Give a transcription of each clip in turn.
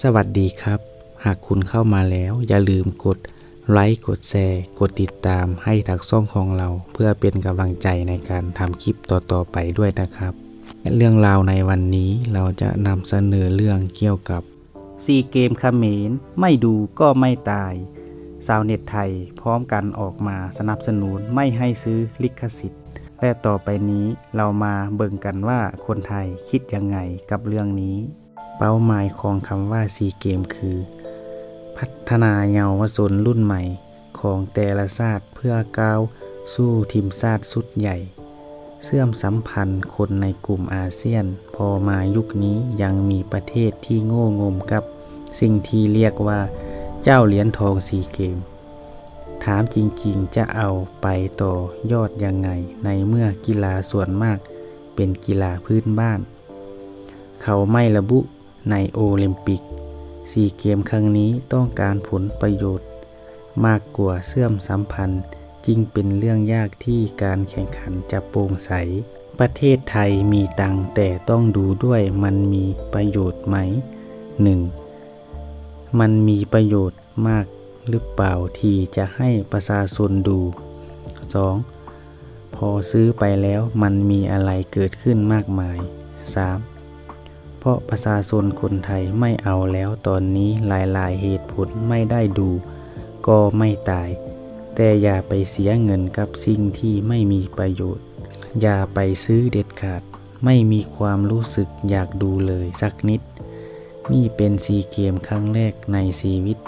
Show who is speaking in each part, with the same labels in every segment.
Speaker 1: สวัสดีครับ หากคุณเข้ามาแล้วอย่าลืมกดไลค์กดแชร์กดติดตามให้ทักซ่องของเรา เพื่อเป็นกำลังใจในการทำคลิปต่อๆไปด้วยนะครับ เรื่องราวในวันนี้เราจะนำเสนอเรื่องเกี่ยวกับซีเกมเขมรไม่ดูก็ไม่ตาย สาวเน็ตไทยพร้อมกันออกมาสนับสนุนไม่ให้ซื้อลิขสิทธิ์ และต่อไปนี้เรามาเบิ่งกันว่าคนไทยคิดยังไงกับเรื่องนี้ เป้าหมายของคำว่าซีเกมคือ พัฒนาเยาวชนรุ่นใหม่ของแต่ละชาติเพื่อก้าวสู้ทีมชาติสุดใหญ่เสื่อมสัมพันธ์คนในกลุ่มอาเซียน พอมายุคนี้ยังมีประเทศที่โง่งมกับ สิ่งที่เรียกว่า เจ้าเหรียญทองซีเกม ถามจริงๆจะเอาไปต่อยอดยังไง ในเมื่อกีฬาส่วนมากเป็นกีฬาพื้นบ้าน เขาไม่ระบุ ในโอลิมปิกซีเกมครั้งนี้ต้องการผลประโยชน์ มากกว่าเสื่อมสัมพันธ์จึงเป็นเรื่องยากที่การแข่งขันจะโปร่งใส ประเทศไทยมีตังแต่ต้องดูด้วยมันมีประโยชน์ไหม 1. มันมีประโยชน์มากหรือเปล่าที่จะให้ประชาชนดู 2. พอซื้อไปแล้วมันมีอะไรเกิดขึ้นมากมาย 3. เพราะประชาชนคนไทยไม่เอาแล้วตอนนี้หลาย ๆ เหตุผลไม่ได้ดู ก็ไม่ตาย แต่อย่าไปเสียเงินกับสิ่งที่ไม่มีประโยชน์ อย่าไปซื้อเด็ดขาด ไม่มีความรู้สึกอยากดูเลยสักนิด นี่เป็นซีเกมครั้งแรกในชีวิต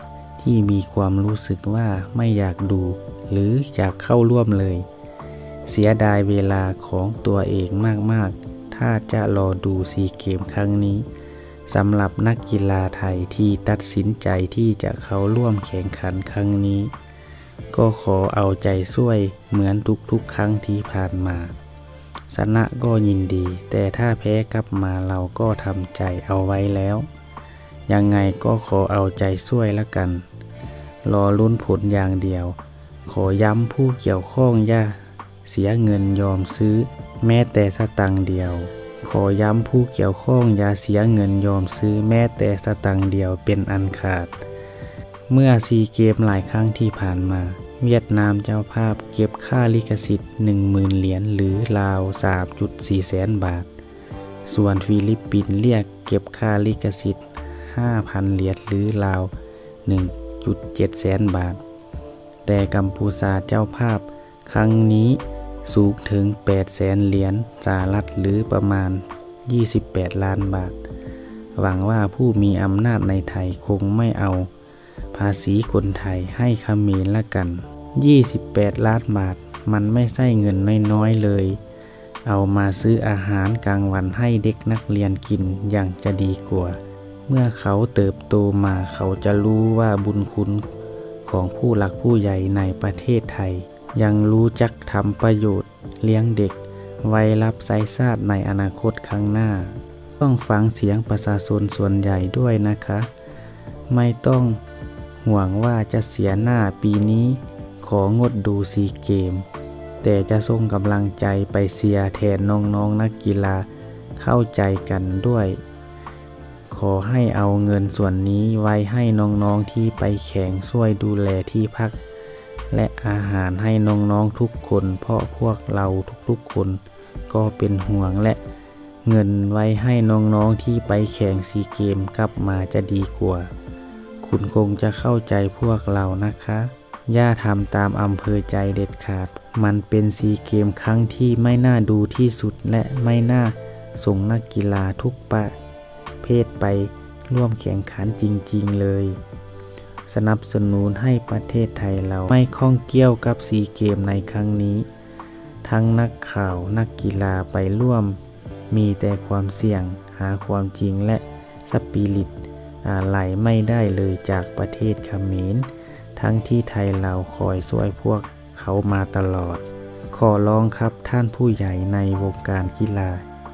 Speaker 1: ที่มีความรู้สึกว่าไม่อยากดู หรืออยากเข้าร่วมเลย เสียดายเวลาของตัวเองมาก ๆ ถ้าจะรอดูซีเกมครั้งนี้สำหรับนักกีฬาไทยที่ตัดสินใจที่จะเข้าร่วมแข่งขันครั้งนี้ ก็ขอเอาใจช่วยเหมือนทุกๆ ครั้งที่ผ่านมา ชนะก็ยินดี แต่ถ้าแพ้กลับมาเราก็ทำใจเอาไว้แล้ว ยังไงก็ขอเอาใจช่วยละกัน รอลุ้นผลอย่างเดียว ขอย้ำผู้เกี่ยวข้องอย่าเสียเงินยอมซื้อ แม้แต่สตังเดียว ขอย้ำผู้เกี่ยวข้องอย่าเสียเงินยอมซื้อแม้แต่สตังเดียวเป็นอันขาด เมื่อซีเกมหลายครั้งที่ผ่านมา เวียดนามเจ้าภาพเก็บค่าลิขสิทธิ์ 10,000 เหรียญหรือราว 3.4 แสนบาท ส่วนฟิลิปปินส์เรียกเก็บค่าลิขสิทธิ์ 5,000 เหรียญหรือราว 1.7 แสนบาท แต่กัมพูชาเจ้าภาพครั้งนี้ สูงถึง 8 แสนเหรียญสหรัฐหรือประมาณ 28 ล้านบาท หวังว่าผู้มีอำนาจในไทยคงไม่เอา ภาษีคนไทยให้เขมรละกัน 28 ล้านบาทมันไม่ใช่เงินน้อยๆเลย เอามาซื้ออาหารกลางวันให้เด็กนักเรียนกินอย่างจะดีกว่า เมื่อเขาเติบโตมาเขาจะรู้ว่าบุญคุณของผู้หลักผู้ใหญ่ในประเทศไทย ยังรู้จักทำประโยชน์เลี้ยงเด็ก ไว้รับใช้ชาติในอนาคตข้างหน้า ต้องฟังเสียงประชาชนส่วนใหญ่ด้วยนะคะ ไม่ต้องห่วงว่าจะเสียหน้าปีนี้ของดดูซีเกม แต่จะส่งกำลังใจไปเสียแทนน้องๆนนักกีฬาเข้าใจกันด้วย ขอให้เอาเงินส่วนนี้ไว้ให้น้องๆที่ไปแข่งช่วยดูแลที่พัก และอาหารให้น้องๆทุกคน เพราะพวกเราทุกๆคน ก็เป็นห่วงและเงินไว้ให้น้องๆที่ไปแข่งซีเกมกลับมาจะดีกว่า คุณคงจะเข้าใจพวกเรานะคะย่าทำตามอำเภอใจเด็ดขาด มันเป็นซีเกมครั้งที่ไม่น่าดูที่สุดและไม่น่าส่งนักกีฬาทุกประเภทไปร่วมแข่งขันจริง ๆ เลย สนับสนุนให้ประเทศไทยเราไม่ข้องเกี่ยวกับซีเกมในครั้งนี้ ทั้งนักข่าวนักกีฬาไปร่วม มีแต่ความเสี่ยงหาความจริงและสปิริตอะไรไม่ได้เลยจากประเทศเขมร ทั้งที่ไทยเราคอยช่วยพวกเขามาตลอด ขอร้องครับท่านผู้ใหญ่ในวงการกีฬา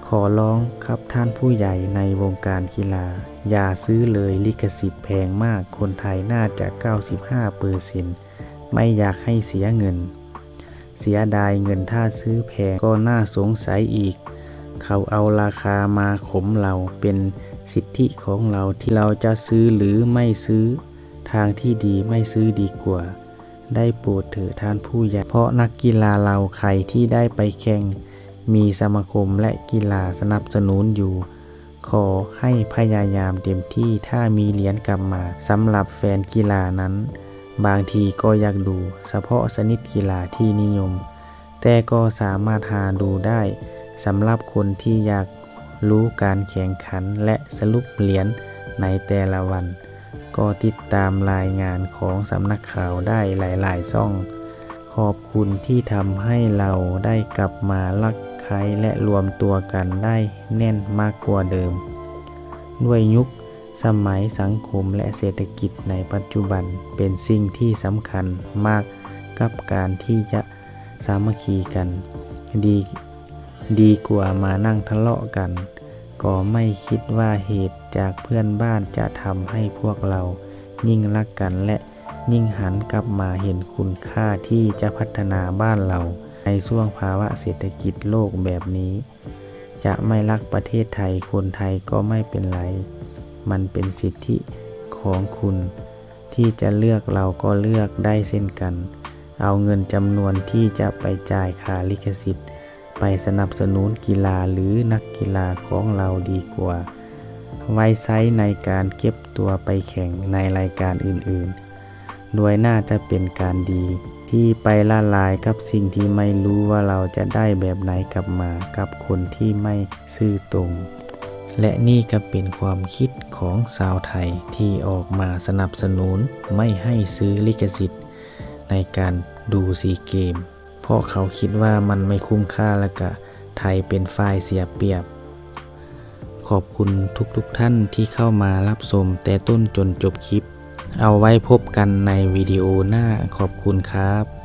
Speaker 1: ขอร้องครับท่านผู้ใหญ่ในวงการกีฬา อย่าซื้อเลยลิขสิทธิ์แพงมากคนไทยน่าจะ 95เปอร์เซ็นต์ไม่อยากให้เสียเงิน เสียดายเงินถ้าซื้อแพงก็น่าสงสัยอีก เขาเอาราคามาขมเราเป็นสิทธิของเราที่เราจะซื้อหรือไม่ซื้อ ทางที่ดีไม่ซื้อดีกว่า ได้โปรดเถิดท่านผู้ใหญ่เพราะนักกีฬาเราใครที่ได้ไปแข่งมีสมาคมและกีฬาสนับสนุนอยู่ ขอให้พยายามเต็มที่ถ้ามีเหรียญกลับมาสำหรับแฟนกีฬานั้น บางทีก็อยากดูเฉพาะชนิดกีฬาที่นิยม แต่ก็สามารถหาดูได้สำหรับคนที่อยากรู้การแข่งขันและสรุปเหรียญในแต่ละวัน ก็ติดตามรายงานของสำนักข่าวได้หลาย ๆ ช่อง ขอบคุณที่ทำให้เราได้กลับมารัก ใครและรวมตัวกันได้แน่นมากกว่าเดิม ด้วยยุคสมัยสังคมและเศรษฐกิจในปัจจุบันเป็นสิ่งที่สำคัญมากกับการที่จะสามัคคีกัน ดีดีกว่ามานั่งทะเลาะกัน ก็ไม่คิดว่าเหตุจากเพื่อนบ้านจะทำให้พวกเรายิ่งรักกันและยิ่งหันกลับมาเห็นคุณค่าที่จะพัฒนาบ้านเรา ในช่วงภาวะเศรษฐกิจโลกแบบนี้ จะไม่รักประเทศไทยคนไทยก็ไม่เป็นไร มันเป็นสิทธิของคุณ ที่จะเลือกเราก็เลือกได้เช่นกัน เอาเงินจำนวนที่จะไปจ่ายค่าลิขสิทธิ์ ไปสนับสนุนกีฬาหรือนักกีฬาของเราดีกว่า ไว้ใช้ในการเก็บตัวไปแข่งในรายการอื่นๆ โดยน่าจะเป็นการดี ที่ไปละลายกับสิ่งที่ไม่รู้ว่าเราจะได้แบบไหนกลับมากับคนที่ไม่ซื่อตรง และนี่ก็เป็นความคิดของชาวไทยที่ออกมาสนับสนุนไม่ให้ซื้อลิขสิทธิ์ ในการดูซีเกม เพราะเขาคิดว่ามันไม่คุ้มค่าและกะไทยเป็นฝ่ายเสียเปรียบ ขอบคุณทุกๆทท่านที่เข้ามารับชมแต่ต้นจนจบคลิป เอาไว้พบกันในวิดีโอหน้าขอบคุณครับ